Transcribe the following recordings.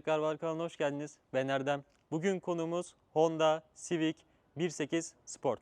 Karvar kanalına hoş geldiniz. Ben Erdem. Bugün konuğumuz Honda Civic 1.8 Sport.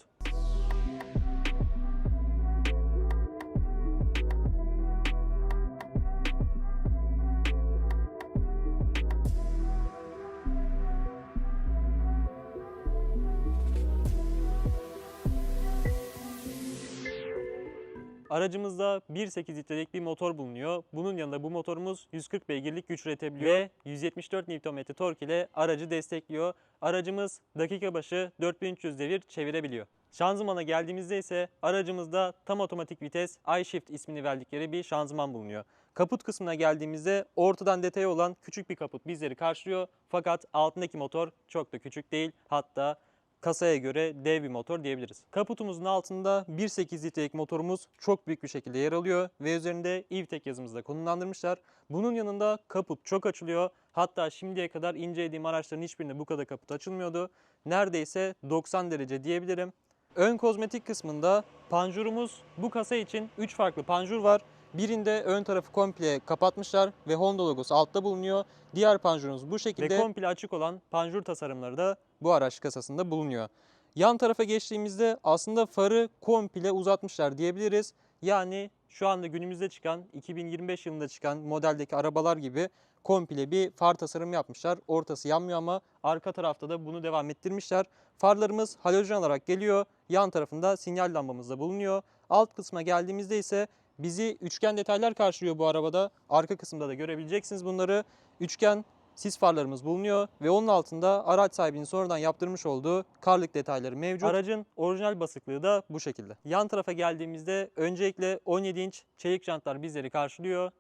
Aracımızda 1.8 litrelik bir motor bulunuyor. Bunun yanında bu motorumuz 140 beygirlik güç üretebiliyor ve 174 Nm tork ile aracı destekliyor. Aracımız dakika başı 4300 devir çevirebiliyor. Şanzımana geldiğimizde ise aracımızda tam otomatik vites iShift ismini verdikleri bir şanzıman bulunuyor. Kaput kısmına geldiğimizde ortadan detay olan küçük bir kaput bizleri karşılıyor. Fakat altındaki motor çok da küçük değil. Hatta kasaya göre dev bir motor diyebiliriz. Kaputumuzun altında 1.8 litrelik motorumuz çok büyük bir şekilde yer alıyor ve üzerinde EVTEC yazımızı da konumlandırmışlar. Bunun yanında kaput çok açılıyor. Hatta şimdiye kadar incelediğim araçların hiçbirinde bu kadar kaput açılmıyordu. Neredeyse 90 derece diyebilirim. Ön kozmetik kısmında panjurumuz bu kasa için 3 farklı panjur var. Birinde ön tarafı komple kapatmışlar ve Honda logosu altta bulunuyor. Diğer panjurumuz bu şekilde. Ve komple açık olan panjur tasarımları da bu araç kasasında bulunuyor. Yan tarafa geçtiğimizde aslında farı komple uzatmışlar diyebiliriz. Yani şu anda günümüzde çıkan 2025 yılında çıkan modeldeki arabalar gibi komple bir far tasarımı yapmışlar. Ortası yanmıyor ama arka tarafta da bunu devam ettirmişler. Farlarımız halojen olarak geliyor. Yan tarafında sinyal lambamız da bulunuyor. Alt kısma geldiğimizde ise bizi üçgen detaylar karşılıyor bu arabada. Arka kısımda da görebileceksiniz bunları. Üçgen sis farlarımız bulunuyor ve onun altında araç sahibinin sonradan yaptırmış olduğu karlık detayları mevcut. Aracın orijinal basıklığı da bu şekilde. Yan tarafa geldiğimizde öncelikle 17 inç çelik jantlar bizleri karşılıyor.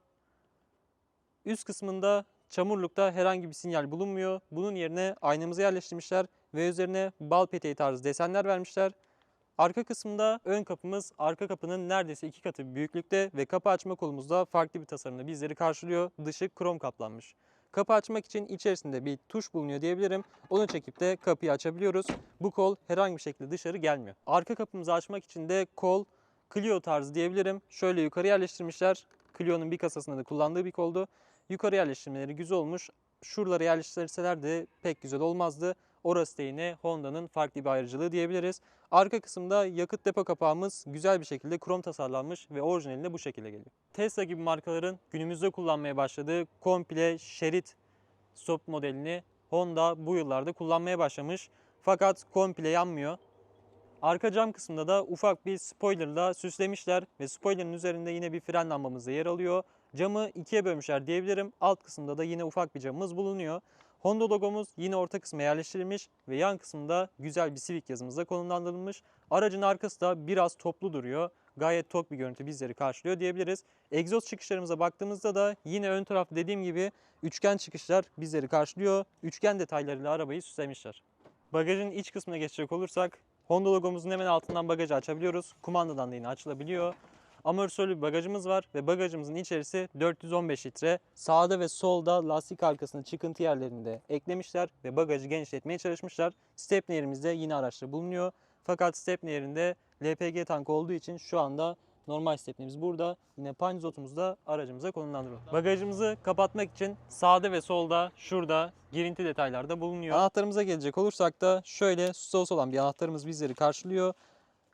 Üst kısmında çamurlukta herhangi bir sinyal bulunmuyor. Bunun yerine aynamızı yerleştirmişler ve üzerine bal peteği tarzı desenler vermişler. Arka kısmında ön kapımız arka kapının neredeyse iki katı büyüklükte ve kapı açma kolumuzda farklı bir tasarımda bizleri karşılıyor. Dışı krom kaplanmış. Kapı açmak için içerisinde bir tuş bulunuyor diyebilirim. Onu çekip de kapıyı açabiliyoruz. Bu kol herhangi bir şekilde dışarı gelmiyor. Arka kapımızı açmak için de kol Clio tarzı diyebilirim. Şöyle yukarı yerleştirmişler. Clio'nun bir kasasında da kullandığı bir koldu. Yukarı yerleştirmeleri güzel olmuş. Şuralara yerleştirseler de pek güzel olmazdı. Orası da yine Honda'nın farklı bir ayrıcalığı diyebiliriz. Arka kısımda yakıt depo kapağımız güzel bir şekilde krom tasarlanmış ve orijinalinde bu şekilde geliyor. Tesla gibi markaların günümüzde kullanmaya başladığı komple şerit stop modelini Honda bu yıllarda kullanmaya başlamış. Fakat komple yanmıyor. Arka cam kısmında da ufak bir spoilerla süslemişler ve spoilerın üzerinde yine bir fren lambamız da yer alıyor. Camı ikiye bölmüşler diyebilirim. Alt kısımda da yine ufak bir camımız bulunuyor. Honda logomuz yine orta kısma yerleştirilmiş ve yan kısımda güzel bir Civic yazımızla konumlandırılmış. Aracın arkası da biraz toplu duruyor. Gayet tok bir görüntü bizleri karşılıyor diyebiliriz. Egzoz çıkışlarımıza baktığımızda da yine ön taraf dediğim gibi üçgen çıkışlar bizleri karşılıyor. Üçgen detaylarıyla arabayı süslemişler. Bagajın iç kısmına geçecek olursak Honda logomuzun hemen altından bagajı açabiliyoruz. Kumandadan da yine açılabiliyor. Amortisörlü bir bagajımız var ve bagajımızın içerisi 415 litre. Sağda ve solda lastik arkasının çıkıntı yerlerinde eklemişler ve bagajı genişletmeye çalışmışlar. Stepney yerimizde yine araçta bulunuyor. Fakat stepney yerinde LPG tankı olduğu için şu anda normal stepneyimiz burada. Yine panzotumuz da aracımıza konumlandırılıyor. Bagajımızı kapatmak için sağda ve solda şurada girinti detaylarda bulunuyor. Anahtarımıza gelecek olursak da şöyle susuz olan bir anahtarımız bizleri karşılıyor.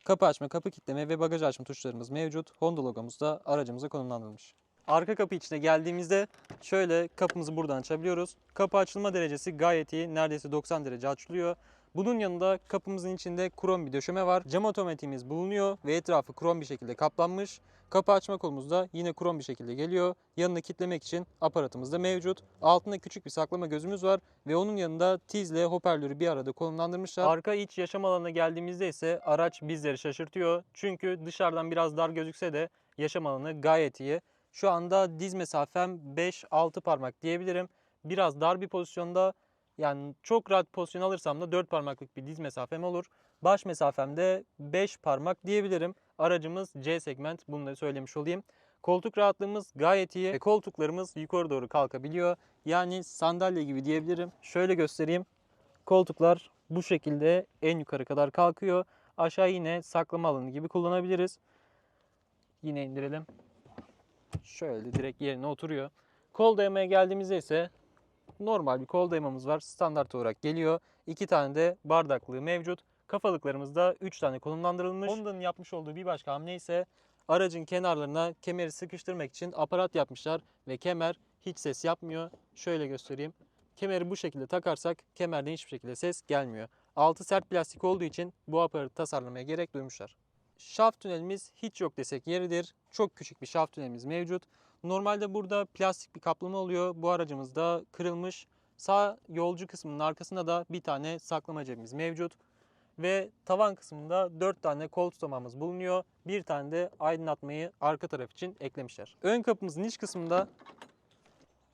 Kapı açma, kapı kilitleme ve bagaj açma tuşlarımız mevcut. Honda logomuz da aracımıza konumlandırılmış. Arka kapı içine geldiğimizde şöyle kapımızı buradan açabiliyoruz. Kapı açılma derecesi gayet iyi. Neredeyse 90 derece açılıyor. Bunun yanında kapımızın içinde krom bir döşeme var. Cam otomatiğimiz bulunuyor ve etrafı krom bir şekilde kaplanmış. Kapı açma kolumuz da yine krom bir şekilde geliyor. Yanını kilitlemek için aparatımız da mevcut. Altında küçük bir saklama gözümüz var ve onun yanında tizle hoparlörü bir arada konumlandırmışlar. Arka iç yaşam alanına geldiğimizde ise araç bizleri şaşırtıyor. Çünkü dışarıdan biraz dar gözükse de yaşam alanı gayet iyi. Şu anda diz mesafem 5-6 parmak diyebilirim. Biraz dar bir pozisyonda yani çok rahat pozisyon alırsam da 4 parmaklık bir diz mesafem olur. Baş mesafemde 5 parmak diyebilirim. Aracımız C segment da söylemiş olayım. Koltuk rahatlığımız gayet iyi ve koltuklarımız yukarı doğru kalkabiliyor. Yani sandalye gibi diyebilirim. Şöyle göstereyim. Koltuklar bu şekilde en yukarı kadar kalkıyor. Aşağı yine saklama alanı gibi kullanabiliriz. Yine indirelim. Şöyle direkt yerine oturuyor. Kol dayamaya geldiğimizde ise normal bir kol dayamamız var. Standart olarak geliyor. İki tane de bardaklığı mevcut. Kafalıklarımızda 3 tane konumlandırılmış. Honda'nın yapmış olduğu bir başka hamle ise aracın kenarlarına kemeri sıkıştırmak için aparat yapmışlar ve kemer hiç ses yapmıyor. Şöyle göstereyim. Kemeri bu şekilde takarsak kemerden hiçbir şekilde ses gelmiyor. Altı sert plastik olduğu için bu aparatı tasarlamaya gerek duymuşlar. Şaft tünelimiz hiç yok desek yeridir. Çok küçük bir şaft tünelimiz mevcut. Normalde burada plastik bir kaplama oluyor. Bu aracımızda kırılmış. Sağ yolcu kısmının arkasında da bir tane saklama cebimiz mevcut. Ve tavan kısmında 4 tane kol tutamamız bulunuyor. Bir tane de aydınlatmayı arka taraf için eklemişler. Ön kapımızın iç kısmında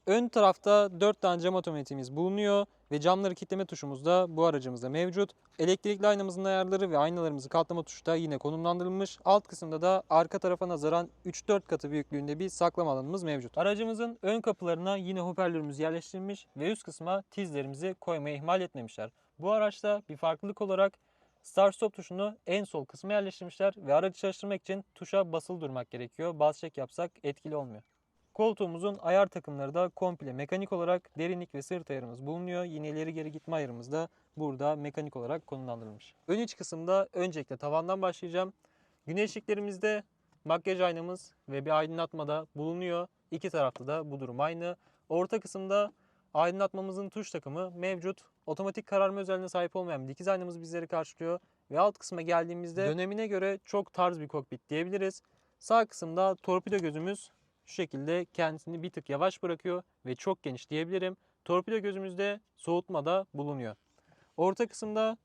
ön tarafta 4 tane cam otomatiğimiz bulunuyor. Ve camları kilitleme tuşumuz da bu aracımızda mevcut. Elektrikli aynamızın ayarları ve aynalarımızı katlama tuşu da yine konumlandırılmış. Alt kısımda da arka tarafa nazaran 3-4 katı büyüklüğünde bir saklama alanımız mevcut. Aracımızın ön kapılarına yine hoparlörümüz yerleştirilmiş ve üst kısma tizlerimizi koymaya ihmal etmemişler. Bu araçta bir farklılık olarak Start Stop tuşunu en sol kısma yerleştirmişler ve aracı çalıştırmak için tuşa basılı durmak gerekiyor. Bas çek yapsak etkili olmuyor. Koltuğumuzun ayar takımları da komple mekanik olarak derinlik ve sırt ayarımız bulunuyor. Yine ileri geri gitme ayarımız da burada mekanik olarak konumlandırılmış. Ön iç kısımda öncelikle tavandan başlayacağım. Güneşliklerimizde makyaj aynamız ve bir aydınlatma da bulunuyor. İki tarafta da bu durum aynı. Orta kısımda aydınlatmamızın tuş takımı mevcut. Otomatik kararma özelliğine sahip olmayan dikiz aynamız bizleri karşılıyor. Ve alt kısma geldiğimizde dönemine göre çok tarz bir kokpit diyebiliriz. Sağ kısımda torpido gözümüz şu şekilde kendisini bir tık yavaş bırakıyor ve çok geniş diyebilirim. Torpido gözümüzde soğutma da bulunuyor. Orta kısımda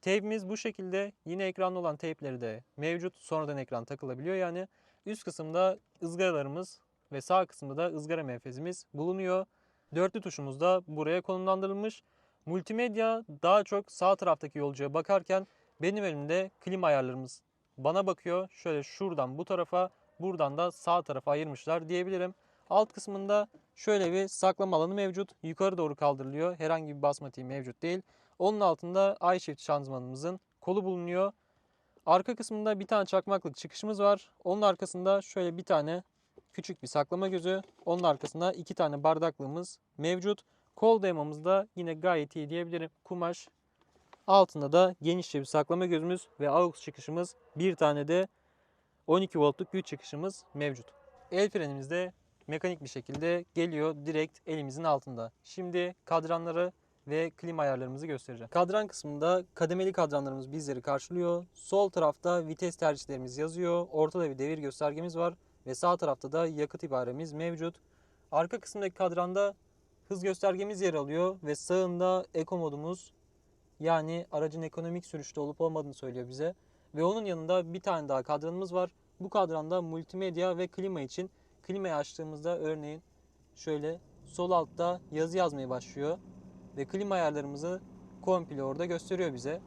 teypimiz bu şekilde. Yine ekranlı olan teypleri de mevcut. Sonradan ekran takılabiliyor yani. Üst kısımda ızgaralarımız ve sağ kısımda da ızgara menfezimiz bulunuyor. Dörtlü tuşumuz da buraya konumlandırılmış. Multimedya daha çok sağ taraftaki yolcuya bakarken benim elimde klima ayarlarımız bana bakıyor. Şöyle şuradan bu tarafa buradan da sağ tarafa ayırmışlar diyebilirim. Alt kısmında şöyle bir saklama alanı mevcut. Yukarı doğru kaldırılıyor. Herhangi bir basmatiği mevcut değil. Onun altında iShift şanzımanımızın kolu bulunuyor. Arka kısmında bir tane çakmaklık çıkışımız var. Onun arkasında şöyle bir tane küçük bir saklama gözü. Onun arkasında iki tane bardaklığımız mevcut. Kol dayamamız da yine gayet iyi diyebilirim. Kumaş. Altında da genişçe bir saklama gözümüz ve AUX çıkışımız. Bir tane de 12 voltluk güç çıkışımız mevcut. El frenimiz de mekanik bir şekilde geliyor direkt elimizin altında. Şimdi kadranları ve klima ayarlarımızı göstereceğim. Kadran kısmında kademeli kadranlarımız bizleri karşılıyor. Sol tarafta vites tercihlerimiz yazıyor. Ortada bir devir göstergemiz var ve sağ tarafta da yakıt ibaremiz mevcut. Arka kısımdaki kadranda hız göstergemiz yer alıyor ve sağında eko modumuz yani aracın ekonomik sürüşte olup olmadığını söylüyor bize. Ve onun yanında bir tane daha kadranımız var. Bu kadranda multimedya ve klima için klimayı açtığımızda örneğin şöyle sol altta yazı yazmaya başlıyor. Ve klima ayarlarımızı komple orada gösteriyor bize.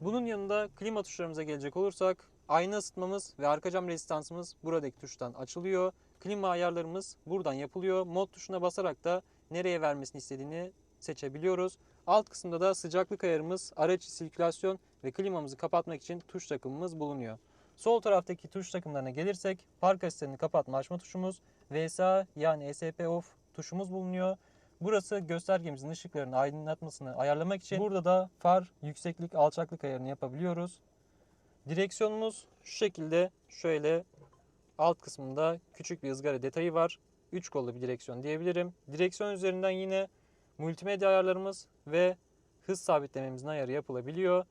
Bunun yanında klima tuşlarımıza gelecek olursak ayna ısıtmamız ve arka cam rezistansımız buradaki tuştan açılıyor. Klima ayarlarımız buradan yapılıyor. Mod tuşuna basarak da nereye vermesini istediğini seçebiliyoruz. Alt kısımda da sıcaklık ayarımız, araç sirkülasyon ve klimamızı kapatmak için tuş takımımız bulunuyor. Sol taraftaki tuş takımlarına gelirsek park asistlerini kapatma açma tuşumuz, VSA yani ESP off tuşumuz bulunuyor. Burası göstergemizin ışıklarını aydınlatmasını ayarlamak için. Burada da far, yükseklik, alçaklık ayarını yapabiliyoruz. Direksiyonumuz şu şekilde şöyle alt kısmında küçük bir ızgara detayı var. 3 kollu bir direksiyon diyebilirim. Direksiyon üzerinden yine multimedya ayarlarımız ve hız sabitlememizin ayarı yapılabiliyor.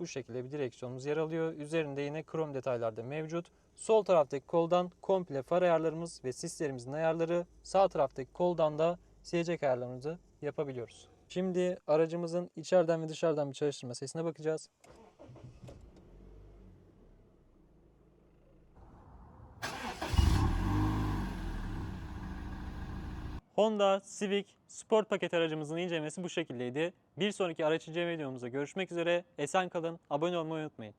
Bu şekilde bir direksiyonumuz yer alıyor. Üzerinde yine krom detaylar da mevcut. Sol taraftaki koldan komple far ayarlarımız ve sislerimizin ayarları. Sağ taraftaki koldan da silecek ayarlarımızı yapabiliyoruz. Şimdi aracımızın içeriden ve dışarıdan bir çalıştırma sesine bakacağız. Honda Civic Sport paket aracımızın incelemesi bu şekildeydi. Bir sonraki araç inceleme videomuzda görüşmek üzere. Esen kalın, abone olmayı unutmayın.